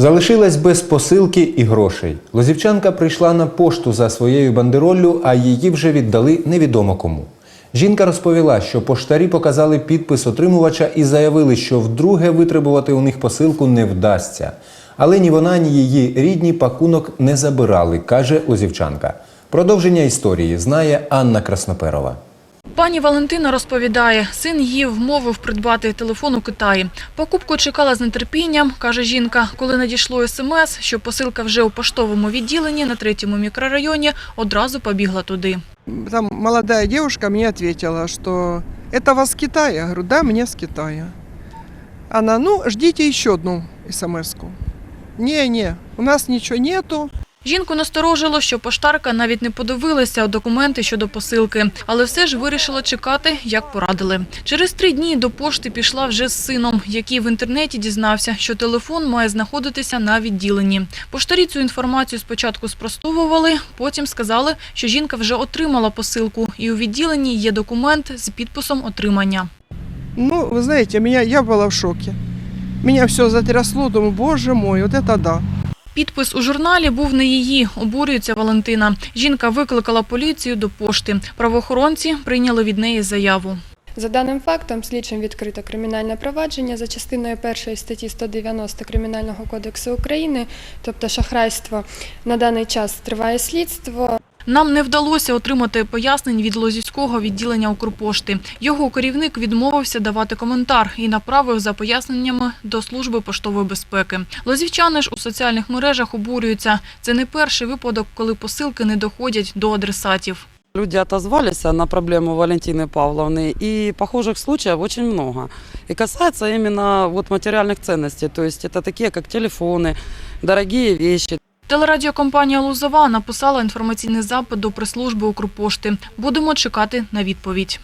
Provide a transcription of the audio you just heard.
Залишилась без посилки і грошей. Лозівчанка прийшла на пошту за своєю бандероллю, а її вже віддали невідомо кому. Жінка розповіла, що поштарі показали підпис отримувача і заявили, що вдруге витребувати у них посилку не вдасться. Але ні вона, ні її рідні пакунок не забирали, каже Лозівчанка. Продовження історії знає Анна Красноперова. Пані Валентина розповідає, син її вмовив придбати телефон у Китаї. Покупку чекала з нетерпінням, каже жінка. Коли надійшло смс, що посилка вже у поштовому відділенні на третьому мікрорайоні, одразу побігла туди. Там молодая девушка мне ответила, что это вас с Китая? Я говорю, да, мне с Китая. Она, ну, ждите еще одну смс-ку. Не-не, у нас ничего нету. Жінку насторожило, що поштарка навіть не подивилася у документи щодо посилки, але все ж вирішила чекати, як порадили. Через три дні до пошти пішла вже з сином, який в інтернеті дізнався, що телефон має знаходитися на відділенні. Поштарі цю інформацію спочатку спростовували, потім сказали, що жінка вже отримала посилку, і у відділенні є документ з підписом отримання. Ну, вы знаете, меня, я была в шоке. Меня все затрясло, думаю, боже мой, вот это да. Підпис у журналі був не її, обурюється Валентина. Жінка викликала поліцію до пошти. Правоохоронці прийняли від неї заяву. За даним фактом, слідчим відкрито кримінальне провадження за частиною першої статті 190 Кримінального кодексу України, тобто шахрайство. На даний час триває слідство. Нам не вдалося отримати пояснень від Лозівського відділення Укрпошти. Його керівник відмовився давати коментар і направив за поясненнями до служби поштової безпеки. Лозівчани ж у соціальних мережах обурюються. Це не перший випадок, коли посилки не доходять до адресатів. Люди отозвались на проблему Валентины Павловны, и похожих случаев очень много. И касается именно вот материальных ценностей, то есть это такие, как телефоны, дорогие вещи. Телерадіокомпанія Лузова написала інформаційний запит до прес-служби Укрпошти. Будемо чекати на відповідь.